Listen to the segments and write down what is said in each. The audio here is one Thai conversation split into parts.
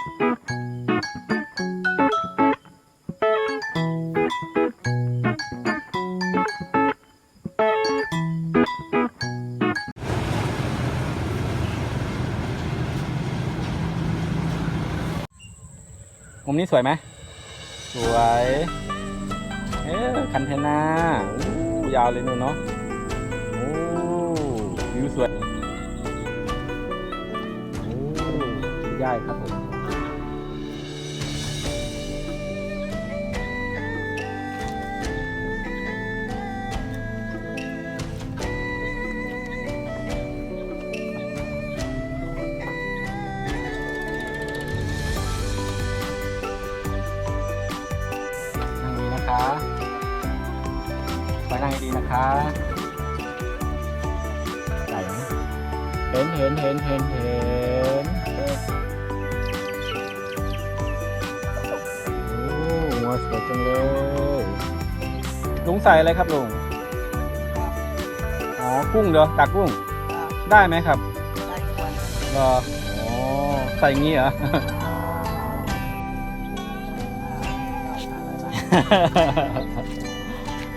มุมนี้สวยไหม สวย เออคันเทนาอู้ยาวเลยนู่นเนาะโอ้วิวสวย โอ้ย่ายครับผม นั่งดีนะคะใส่ไหมเห็นเห็นเห็นเห็นเห็นโอ้หัวสวยจังเลยลุงใส่อะไรครับลุงอ๋อกุ้งเดี๋ยวตักกุ้ง ได้ไหมครับรออ๋อใส่งี้เหรอ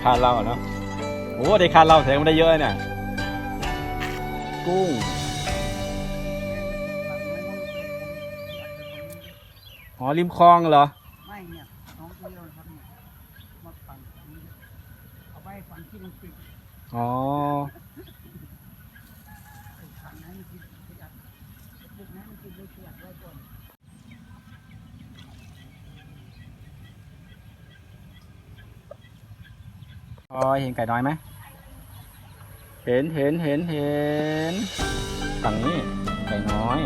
คาดเหล้าเนาะ โอ้ได้คาดเหล้าแสดงว่าได้เยอะเนี่ย กุ้ง อ๋อริมคลองเหรอ ไม่เนี่ยน้องที่เราทำเนี่ยมาฝังนี้เอาไว้ฝังที่มันปิดอ๋อฝังนั้นมันปิดขยับบุกนั้นมันปิดเลยขยับไว้ก่อน อ๋อเห็นไก่น้อยไหมเห็นเห็นเห็นเห็นฝั่งนี้ไก่น้อย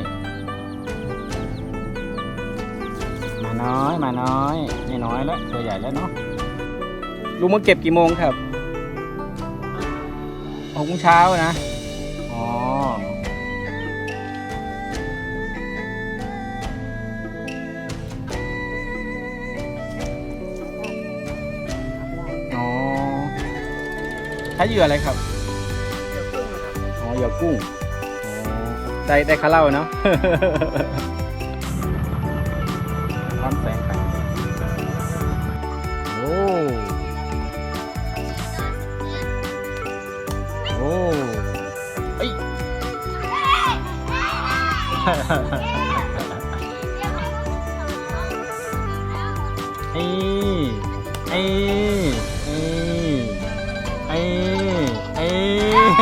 มาน้อยมาน้อยนี่น้อยแล้วตัวใหญ่แล้วเนาะลุงมาเก็บกี่โมงครับหกโมงเช้านะอ๋อ ช้เหยื่ออะไรครับอ๋อเหยื่อกุ้งอ๋อได้ได้คาเหล่าเนาะ ความแสงครับโอ้โอ้เอ้ยเอ้ย เอ้ยเอ้ย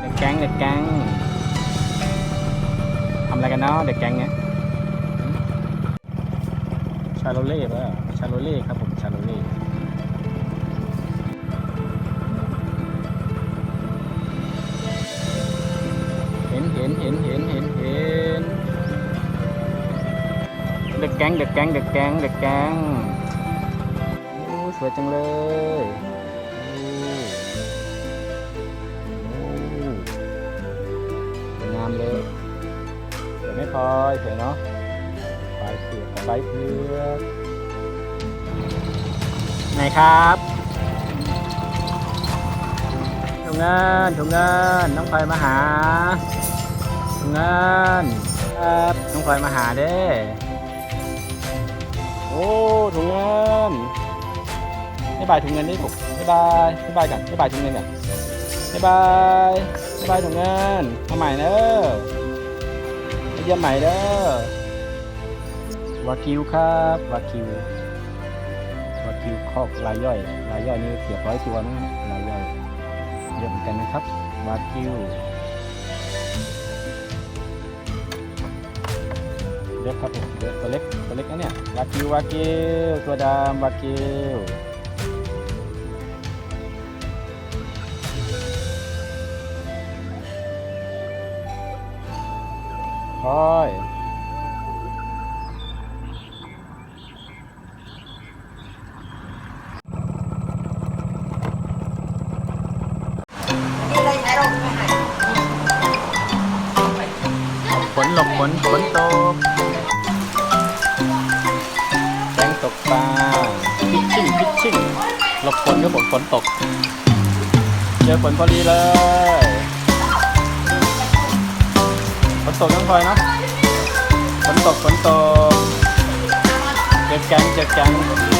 เด็กแก๊งเด็กแก๊งทำอะไรกันเนาะเด็กแก๊งเนี้ยชาโลเล่ป่ะชาโลเล่ครับผมชาโลเล่ แก๊งเด็กแก๊งเด็กแก๊งเด็กแก๊งโอ้สวยจังเลยสวยงามเลยสวยไม่พอยสวยเนาะใบเผือกใบเผือกไหนครับถุงเงินถุงเงินน้องพลอยมาหาถุงเงินครับน้องพลอยมาหาเด้ อ้ถุงเงินบ๊ายบายถุงเงินดิผมบ๊ายบายบ๊ายบายกันบ๊ายบายถุงเงินกันบ๊ายบายบ๊ายบายถุงเงินมาใหม่เด้อมาเยี่ยมใหม่เด้อวากิวครับวากิววากิวคอกรายย่อยรายย่อยนี่เกือบร้อยตัวนะรายย่อยเยอะเหมือนกันนะครับวากิว เล็กครับผมเล็กตัวเล็กตัวเล็กนะเนี่ยวากิววากิวตัวดำวากิวคอยนี่อะไรไหนเราไม่ให้ฝนหลบฝนฝนตกแก ฝนตก เจอฝนพอดีเลยฝนตกน้องพลอยนะฝนตกฝนตกเจอแกงเจอแกง